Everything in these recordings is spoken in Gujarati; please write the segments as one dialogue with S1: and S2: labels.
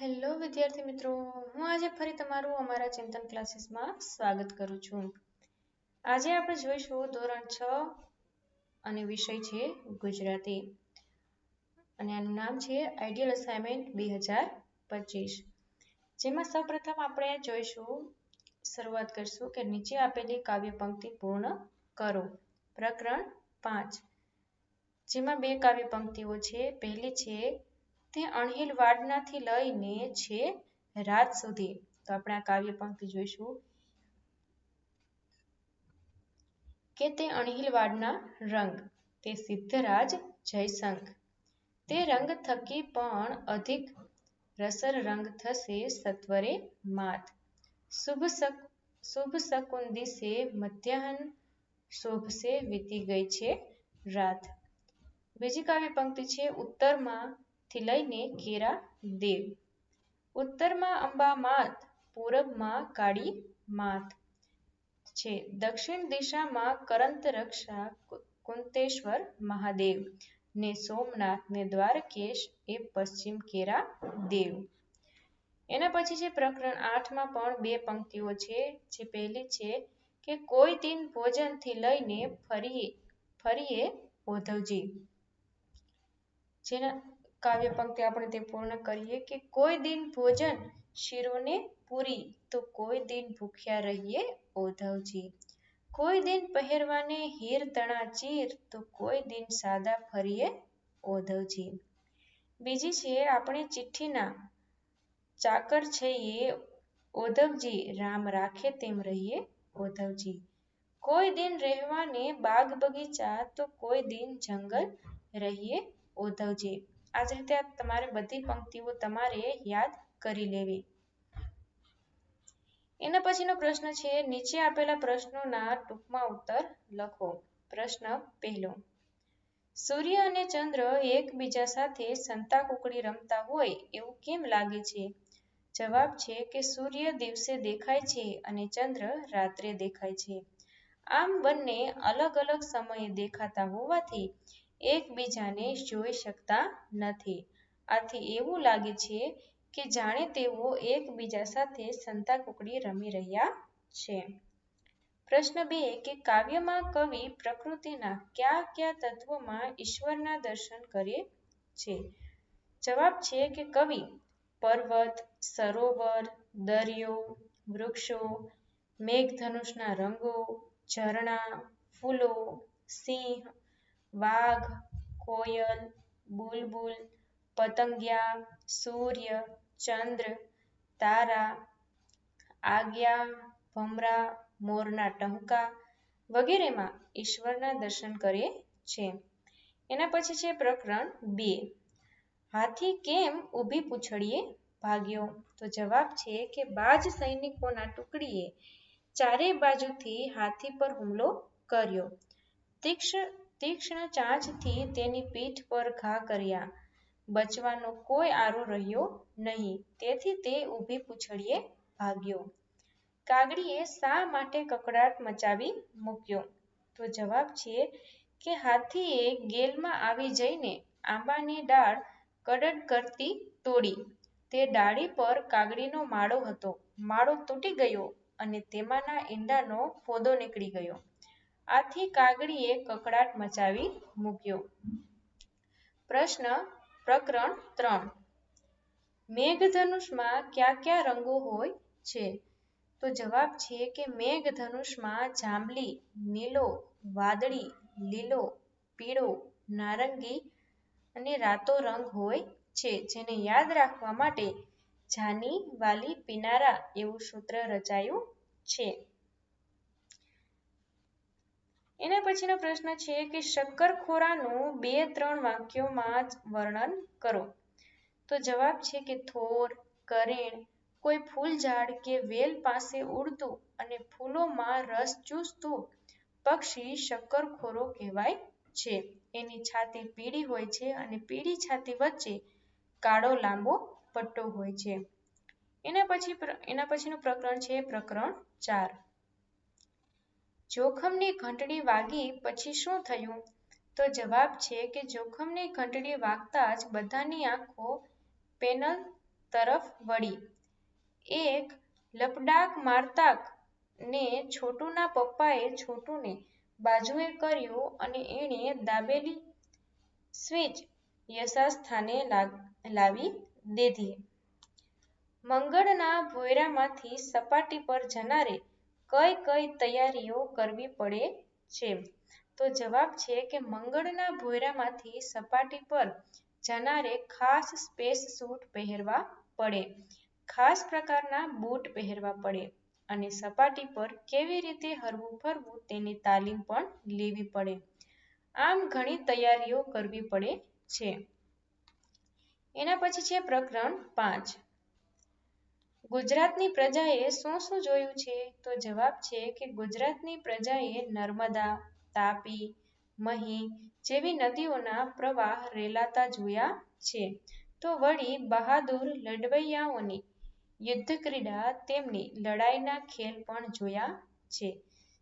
S1: હેલો વિદ્યાર્થી મિત્રો. હું આજે ફરી તમારું અમારા ચિંતન ક્લાસીસમાં સ્વાગત કરું છું. આજે આપણે જોઈશું ધોરણ છ અને વિષય છે ગુજરાતી. અને આનું નામ છે આઈડિયલ અસાઇનમેન્ટ બે હજાર પચીસ. જેમાં સૌપ્રથમ આપણે જોઈશું, શરૂઆત કરીશું કે નીચે આપેલી કાવ્ય પંક્તિ પૂર્ણ કરો. પ્રકરણ પાંચ. જેમાં બે કાવ્ય પંક્તિઓ છે. પહેલી છે તે અણહિલ વાડનાથી લઈને છે રાત સુધી. તો આપણે આ કાવ્ય પંક્તિ જોઈશું. કે તે અણહિલ વાડના રંગ. તે સિદ્ધરાજ જયશંખ. તે રંગ થકી પણ અધિક રસર રંગ થશે સત્વરે માત. શુભ સક શુભ શકુન દિશે મધ્યાહન શોભશે વીતી ગઈ છે રાત. બીજી કાવ્ય પંક્તિ છે ઉત્તરમાં થી લઈને કેરા દેવ. ઉત્તરમાં અંબા માત પૂરબમાં કાળી માત છે. દક્ષિણ દિશામાં કરંત રક્ષા કુંતેશ્વર મહાદેવ ને સોમનાથ ને દ્વારકેશ એ પશ્ચિમ કેરા દેવ. એના પછી છે પ્રકરણ આઠમાં પણ બે પંક્તિઓ છે. જે પહેલી છે કે કોઈ દિન ભોજનથી લઈને ફરીએ ફરીએ ઓધવજી. જેના કાવ્ય પંક્તિ આપણે તે પૂર્ણ કરીએ કે કોઈ દિન ભોજન શિરોને પૂરી તો કોઈ દિન ભૂખ્યા રહીએ ઓધવજી કોઈ દિન પહેરવાને હીર તણા ચીર તો કોઈ દિન સાદા ફરીએ ઓધવજી બીજી છે આપણે ચિઠ્ઠીના ચાકર છઈએ ઓધવજી રામ રાખે તેમ રહીએ ઓધવજી કોઈ દિન રહેવાને બાગ બગીચા તો કોઈ દિન જંગલ રહીએ ઓધવજી આ રીતે તમારે બધી પંક્તિઓ તમારે યાદ કરી લેવી. એના પછીનો પ્રશ્ન છે, નીચે આપેલા પ્રશ્નોના ટૂંકમાં ઉત્તર લખો. પ્રશ્ન પહેલો. સૂર્ય અને ચંદ્ર એકબીજા સાથે સંતા કુકડી રમતા હોય એવું કેમ લાગે છે? જવાબ છે કે સૂર્ય દિવસે દેખાય છે અને ચંદ્ર રાત્રે દેખાય છે. આમ બંને અલગ અલગ સમયે દેખાતા હોવાથી એકબીજાને જોઈ શકતા નથી. આથી એવું લાગે છે કે જાણે તેઓ એકબીજા સાથે સંતાકુકડી રમી રહ્યા છે. પ્રશ્ન બે, કે કાવ્યમાં કવિ પ્રકૃતિના કયા કયા તત્વોમાં ઈશ્વરના દર્શન કરે છે? જવાબ છે કે કવિ પર્વત, સરોવર, દરિયો, વૃક્ષો, મેઘધનુષના રંગો, ઝરણા, ફૂલો, સિંહ વાઘ, કોયલ, બુલબુલ, પતંગિયા, સૂર્ય, ચંદ્ર, તારા, આજ્ઞા, ભમરા, મોરના ટહુકા વગેરેમાં ઈશ્વરના દર્શન કરે છે. એના પછી છે પ્રકરણ બે. હાથી કેમ ઊભી પૂંછડીએ ભાગ્યો? તો જવાબ છે કે બાજ સૈનિકોના ટુકડીએ ચારે બાજુથી હાથી પર હુમલો કર્યો. તીક્ષ્ણ તીક્ષ્ણ ચાંચથી તેની પીઠ પર ઘા કર્યા. બચવાનો કોઈ આરો રહ્યો નહીં. તેથી તે ઊભી પૂંછડીએ ભાગ્યો. કાગડીએ શા માટે કકડાટ મચાવી મૂક્યો? તો જવાબ છે કે હાથીએ ગેલમાં આવી જઈને આંબાની ડાળ કડડ કરતી તોડી. તે ડાળી પર કાગડીનો માળો હતો. માળો તૂટી ગયો અને તેમાંના ઈંડાનો ફોદો નીકળી ગયો. આથી કાગડીએ કકડાટ મચાવી મૂક્યો. પ્રશ્ન પ્રકરણ ત્રણ. મેઘધનુષમાં કયા કયા રંગો હોય છે? તો જવાબ છે કે મેઘધનુષમાં જાંબલી, નીલો, વાદળી, લીલો, પીળો, નારંગી અને રાતો રંગ હોય છે, જેને યાદ રાખવા માટે જાની વાલી પીનારા એવું સૂત્ર રચાયું છે. એના પછીનો પ્રશ્ન છે કે શક્કરખોરાનું બે ત્રણ વાક્યોમાં જ વર્ણન કરો. તો જવાબ છે કે થોર, કરેણ, કોઈ ફૂલ ઝાડ કે વેલ પાસે ઉડતું અને ફૂલોમાં રસ ચૂસતું પક્ષી શક્કરખોરો કહેવાય છે. એની છાતી પીળી હોય છે અને પીળી છાતી વચ્ચે કાળો લાંબો પટ્ટો હોય છે. એના પછી એના પછીનું પ્રકરણ છે પ્રકરણ ચાર. જોખમની ઘંટડી વાગી પછી શું થયું તો જવાબ છે કે જોખમની ઘંટડી વાગતા જ બધાની આંખો પેનલ તરફ વળી. એક લપડાક મારતાક ને છોટુના પપ્પાએ છોટુને બાજુએ કર્યો અને એણે દાબેલી સ્વીચ યશાસ્થાને લાવી દીધી. મંગળના ભોયરામાંથી સપાટી પર જનારે કઈ કઈ તૈયારીઓ કરવી પડે છે? તો જવાબ છે કે મંગળના ભોયરામાંથી સપાટી પર જનારે ખાસ સ્પેસ સૂટ પહેરવા પડે, ખાસ પ્રકારના બૂટ પહેરવા પડે અને સપાટી પર કેવી રીતે હરવું ફરવું તેની તાલીમ પણ લેવી પડે. આમ ઘણી તૈયારીઓ કરવી પડે છે. એના પછી છે પ્રકરણ પાંચ. ગુજરાતની પ્રજાએ શું શું જોયું છે? તો જવાબ છે કે ગુજરાતની પ્રજાએ નર્મદા, તાપી, મહી જેવી નદીઓના પ્રવાહ રેલાતા જોયા છે. તો વળી બહાદુર લડવૈયાઓની યુદ્ધક્રીડા તેમની લડાઈના ખેલ પણ જોયા છે.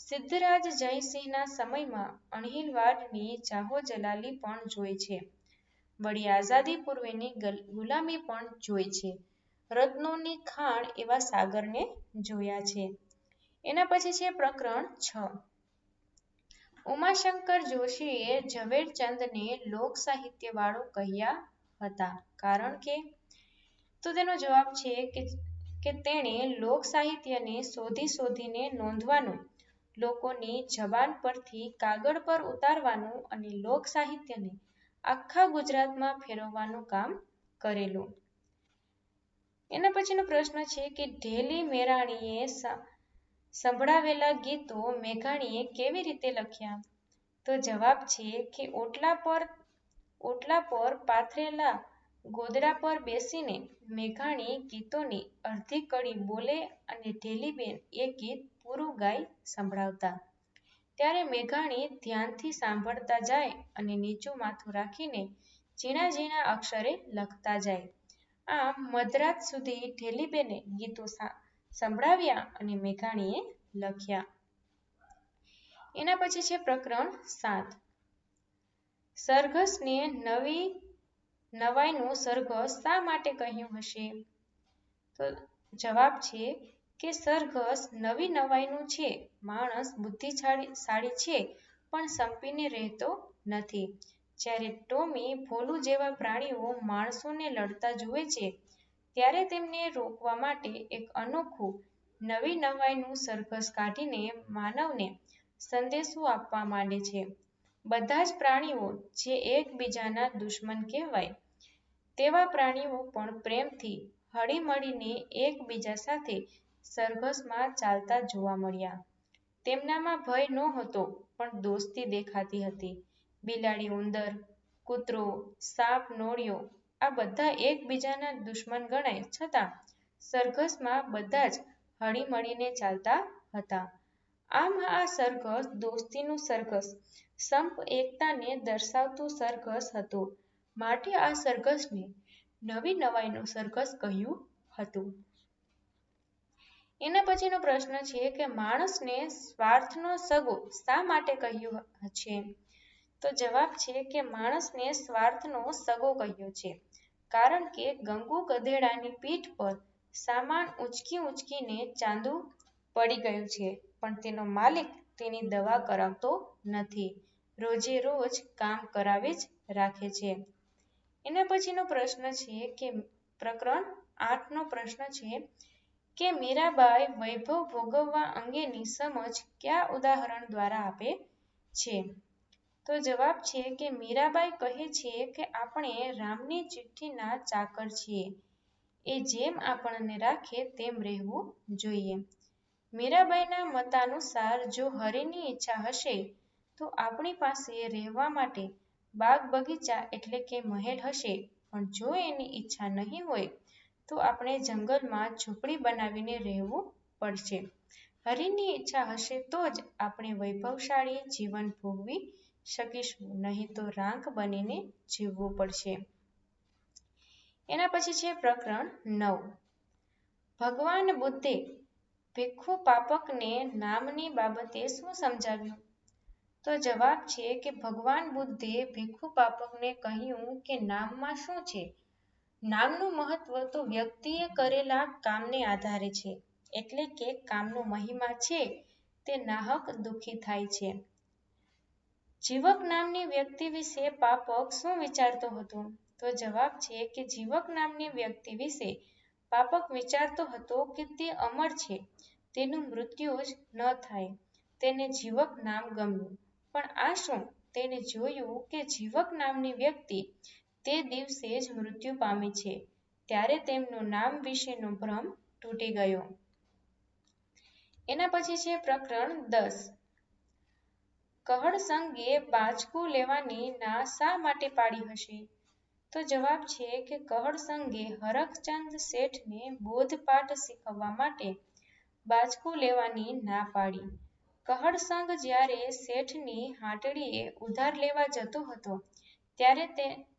S1: સિદ્ધરાજ જયસિંહના સમયમાં અણહિલવાડની જાહોજલાલી પણ જોઈ છે. વળી આઝાદી પૂર્વેની ગુલામી પણ જોઈ છે. રત્નોની ખાણ એવા સાગરને જોયા છે. એના પછી છે પ્રકરણ છ. ઉમાશંકર જોશીએ ઝવેરચંદને લોકસાહિત્યવાળો કહ્યા હતા કારણ કે? તો તેનો જવાબ છે કે તેણે લોકસાહિત્યને શોધી શોધીને નોંધવાનું, લોકોની જબાન પરથી કાગળ પર ઉતારવાનું અને લોક સાહિત્યને આખા ગુજરાતમાં ફેરવવાનું કામ કરેલું. એના પછીનો પ્રશ્ન છે કે ઢેલી મેરાણીએ સંભળાવેલા ગીતો મેઘાણીએ કેવી રીતે લખ્યા? તો જવાબ છે કે ઓટલા પર પાથરેલા ગોદડા પર બેસીને મેઘાણી ગીતોની અડધી કડી બોલે અને ઢેલીબેન એ ગીત પૂરું ગાઈ સંભળાવતા ત્યારે મેઘાણી ધ્યાનથી સાંભળતા જાય અને નીચું માથું રાખીને ઝીણા ઝીણા અક્ષરે લખતા જાય. આમ મધરાત સુધી ઢેલીબેને ગીતો સંભળાવ્યા અને મેઘાણીએ લખ્યા. એના પછી છે પ્રકરણ સાત. સરઘસને નવાઈનું સરઘસ શા માટે કહ્યું હશે? તો જવાબ છે કે સરઘસ નવી નવાઈનું છે. માણસ બુદ્ધિશાળી છે, પણ સંપીને રહેતો નથી. જ્યારે ટોમી, ભોલું જેવા પ્રાણીઓ માણસોને લડતા જુએ છે ત્યારે તેમને રોકવા માટે એક અનોખું નવી નવાઈનું સરઘસ કાઢીને માનવને સંદેશો આપવા માંડે છે. બધા જ પ્રાણીઓ જે એકબીજાના દુશ્મન કહેવાય તેવા પ્રાણીઓ પણ પ્રેમથી હળીમળીને એકબીજા સાથે સરઘસમાં ચાલતા જોવા મળ્યા. તેમનામાં ભય નહોતો પણ દોસ્તી દેખાતી હતી. બિલાડી ઉંદર, કૂતરો, સાપ નોળિયો આ બધા એકબીજાના દુશ્મન ગણાય છતાં સરઘસમાં બધા જ હળીમળીને ચાલતા હતા. આમ આ સરઘસ દોસ્તીનું સરઘસ, સંપ એકતાને દર્શાવતું સરઘસ હતું માટે આ સરઘસને નવી નવાઈનું સરઘસ કહ્યું હતું. એના પછીનો પ્રશ્ન છે કે માણસને સ્વાર્થનો સગો શા માટે કહ્યું છે? તો જવાબ છે કે માણસને સ્વાર્થનો સગો કહ્યો છે કારણ કે ગંગુ ગધેડાની પીઠ પર સામાન ઊંચકી ઊંચકીને ચાંદુ પડી ગયું છે પણ તેનો માલિક તેની દવા કરાવતો નથી, રોજે રોજ કામ કરાવી જ રાખે છે. એના પછીનો પ્રશ્ન છે કે પ્રકરણ આઠનો પ્રશ્ન છે કે મીરાબાઈ વૈભવ ભોગવવા અંગેની સમજ કયા ઉદાહરણ દ્વારા આપે છે? તો જવાબ છે કે મીરાબાઈ કહે છે કે આપણે રામની ચિઠ્ઠીના ચાકર છીએ. એ જેમ આપણને રાખે તેમ રહેવું જોઈએ. મીરાબાઈના મતાનુસાર જો હરિની ઈચ્છા હશે, તો આપણી પાસે રહેવા માટે બાગ બગીચા એટલે કે મહેલ હશે પણ જો એની ઈચ્છા નહીં હોય, તો આપણે જંગલમાં ઝૂંપડી બનાવીને રહેવું પડશે. હરિની ઈચ્છા હશે તો જ આપણે વૈભવશાળી જીવન ભોગવી શકીશું નહીં તો રાંક બનીને જીવવું પડશે. એના પછી છે પ્રકરણ નવ. ભગવાન બુદ્ધે ભિક્ષુ પાપકને નામની બાબતે શું સમજાવ્યું? તો જવાબ છે કે ભગવાન બુદ્ધે ભિક્ષુ પાપકને કહ્યું કે નામમાં શું છે? નામનું મહત્વ તો વ્યક્તિએ કરેલા કામને આધારે છે એટલે કે કામનો મહિમા છે તે નાહક દુઃખી થાય છે. જીવક નામની વ્યક્તિ વિશે પાપક શું વિચારતો હતો? તો જવાબ છે કે જીવક નામની વ્યક્તિ વિશે પાપક વિચારતો હતો કે તે અમર છે. તેનું મૃત્યુ જ ન થાય. તેને જીવક નામ ગમ્યું. પણ આ શું? તેને જોયું કે જીવક નામની વ્યક્તિ તે દિવસે જ મૃત્યુ પામી છે. ત્યારે તેમનું નામ વિશેનો ભ્રમ તૂટી ગયો. એના પછી છે પ્રકરણ દસ. કહળસંગે બાચકું લેવાની ના શા માટે પાડી હશે? તો જવાબ છે કે કહળસંગે હરખચંદ શેઠને બોધપાઠ શીખવવા માટે બાચકું લેવાની ના પાડી. કહળસંગ જ્યારે શેઠની હાટડીએ ઉધાર લેવા જતો હતો, ત્યારે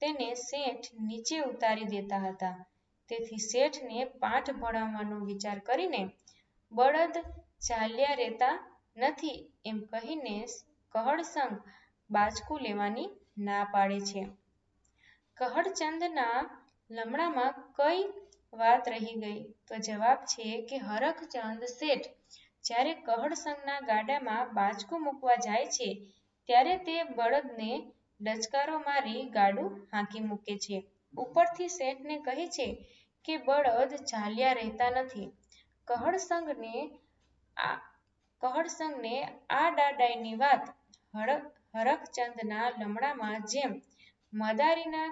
S1: તેને શેઠ નીચે ઉતારી દેતા હતા તેથી શેઠને પાઠ ભણાવવાનો વિચાર કરીને બળદ ચાલ્યા રહેતા નથી એમ કહીને કહળસંગ બાચકું લેવાની ના પાડે છે. કહડચંદના લમણામાં કઈ વાત રહી ગઈ? તો જવાબ છે કે હરખચંદ શેઠ જ્યારે કહડસંગના ગાડામાં બાચકું મૂકવા જાય છે, ત્યારે તે બળદને ડચકારો મારી ગાડું હાંકી મૂકે છે. ઉપરથી શેઠને કહે છે કે બળદ ઝાલિયા રહેતા નથી. કહળસંગને આ ડાડાઈની વાત હરખચંદના લમણામાં જેમ મદારીના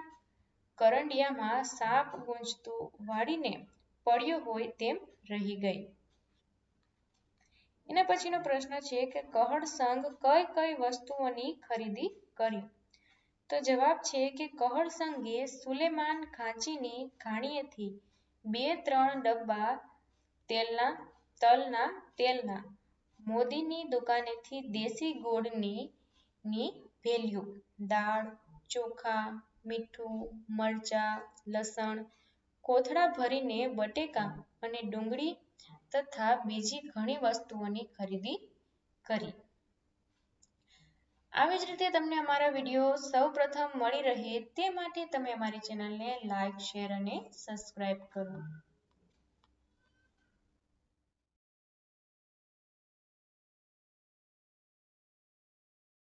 S1: કરંડિયામાં સાપ ગૂંજતું વાળીને પડ્યો હોય તેમ રહી ગઈ. એના પછીનો પ્રશ્ન છે કે કહળસંગ કઈ કઈ વસ્તુઓની ખરીદી કરી? તો જવાબ છે કે કહળસંગે સુલેમાન ખાંચીની ઘાણીએથી બે ત્રણ ડબ્બા તેલના તલના તેલના, મોદીની દુકાનેથી દેશી ગોળની ની વેલ્યુ દાળ, ચોખા, મીઠું, મરચાં, લસણ, કોથળા ભરીને બટેકા અને ડુંગળી તથા બીજી ઘણી વસ્તુઓની ખરીદી કરી. આવી જ રીતે તમને અમારા વીડિયો સૌ પ્રથમ મળી રહે તે માટે તમે અમારી ચેનલને લાઇક શેર અને સબસ્ક્રાઇબ કરો.